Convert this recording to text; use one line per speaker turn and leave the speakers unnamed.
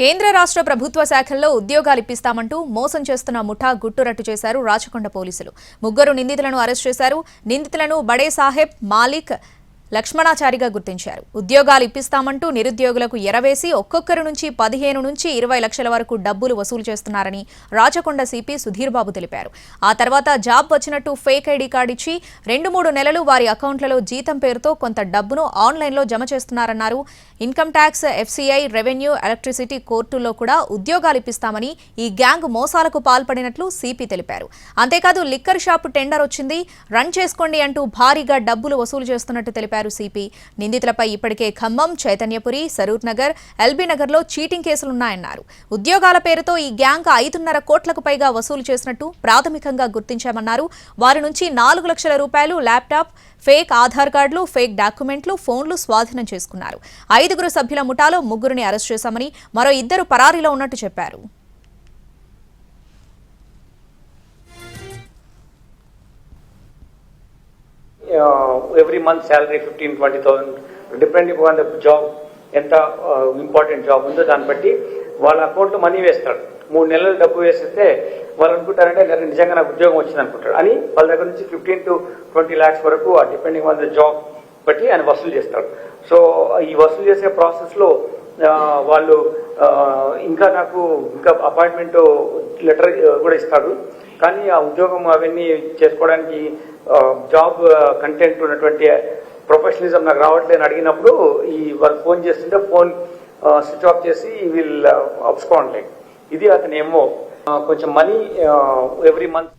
కేంద్ర రాష్ట్ర ప్రభుత్వ శాఖల్లో ఉద్యోగాలు ఇప్పిస్తామంటూ మోసం చేస్తున్న ముఠా గుట్టురట్టు చేశారు రాచకొండ పోలీసులు. ముగ్గురు నిందితులను అరెస్ట్ చేశారు. నిందితులను బడే సాహెబ్ మాలిక్ లక్ష్మణాచారిగా గుర్తించారు. ఉద్యోగాలు ఇప్పిస్తామంటూ నిరుద్యోగులకు ఎరవేసి ఒక్కొక్కరి నుంచి పదిహేను నుంచి ఇరవై లక్షల వరకు డబ్బులు వసూలు చేస్తున్నారని రాచకొండ సిపి సుధీర్ బాబు తెలిపారు. ఆ తర్వాత జాబ్ వచ్చినట్టు ఫేక్ ఐడి కార్డు ఇచ్చి రెండు మూడు నెలలు వారి అకౌంట్లలో జీతం పేరుతో కొంత డబ్బును ఆన్లైన్లో జమ చేస్తున్నారన్నారు. Income tax FCI revenue electricity కోర్టుల్లో కూడా ఉద్యోగాలు ఇప్పిస్తామని ఈ గ్యాంగ్ మోసాలకు పాల్పడినట్లు సిపి తెలిపారు. అంతేకాదు లిక్కర్ షాపు టెండర్ వచ్చింది. రన్ చేసుకోండి అంటూ భారీగా డబ్బులు వసూలు చేస్తున్నట్టు తెలిపారు. సిపి. నిందితులపై ఇప్పటికే ఖమ్మం చైతన్యపురి సరూర్ నగర్ ఎల్బీ నగర్లో చీటింగ్ కేసులున్నాయన్నారు. ఉద్యోగాల పేరుతో ఈ గ్యాంగ్ ఐదున్నర కోట్లకు పైగా వసూలు చేసినట్టు ప్రాథమికంగా గుర్తించామన్నారు. వారి నుంచి నాలుగు లక్షల రూపాయలు ల్యాప్టాప్ ఫేక్ ఆధార్ కార్డులు ఫేక్ డాక్యుమెంట్లు ఫోన్లు స్వాధీనం చేసుకున్నారు. ఐదుగురు సభ్యుల ముఠాలో ముగ్గురిని అరెస్ట్ చేశామని మరో ఇద్దరు పరారీలో ఉన్నట్టు చెప్పారు.
Every month salary fifteen twenty thousand depending on the job ఎంత uh, ఇంపార్టెంట్ జాబ్ ఉందో దాన్ని బట్టి వాళ్ళ అకౌంట్లో మనీ వేస్తాడు మూడు నెలలు డబ్బు వేసేస్తే వాళ్ళు అనుకుంటారంటే నిజంగా నాకు ఉద్యోగం వచ్చింది అనుకుంటాడు అని వాళ్ళ దగ్గర నుంచి ఫిఫ్టీన్ టు ట్వంటీ ల్యాక్స్ వరకు డిపెండింగ్ ఆన్ ద జాబ్ బట్టి ఆయన వసూలు చేస్తాడు సో ఈ వసూలు చేసే ప్రాసెస్లో వాళ్ళు ఇంకా నాకు ఇంకా అపాయింట్మెంట్ లెటర్ కూడా ఇస్తాడు. కానీ ఆ ఉద్యోగం అవన్నీ చేసుకోవడానికి జాబ్ కంటెంట్ ఉన్నటువంటి ప్రొఫెషనలిజం నాకు రావట్లేదని అడిగినప్పుడు ఈ వాళ్ళు ఫోన్ చేస్తుంటే ఫోన్ స్విచ్ ఆఫ్ చేసి వీళ్ళు అప్స్కోండ్ ఇది అతని ఏమో కొంచెం మనీ ఎవ్రీ మంత్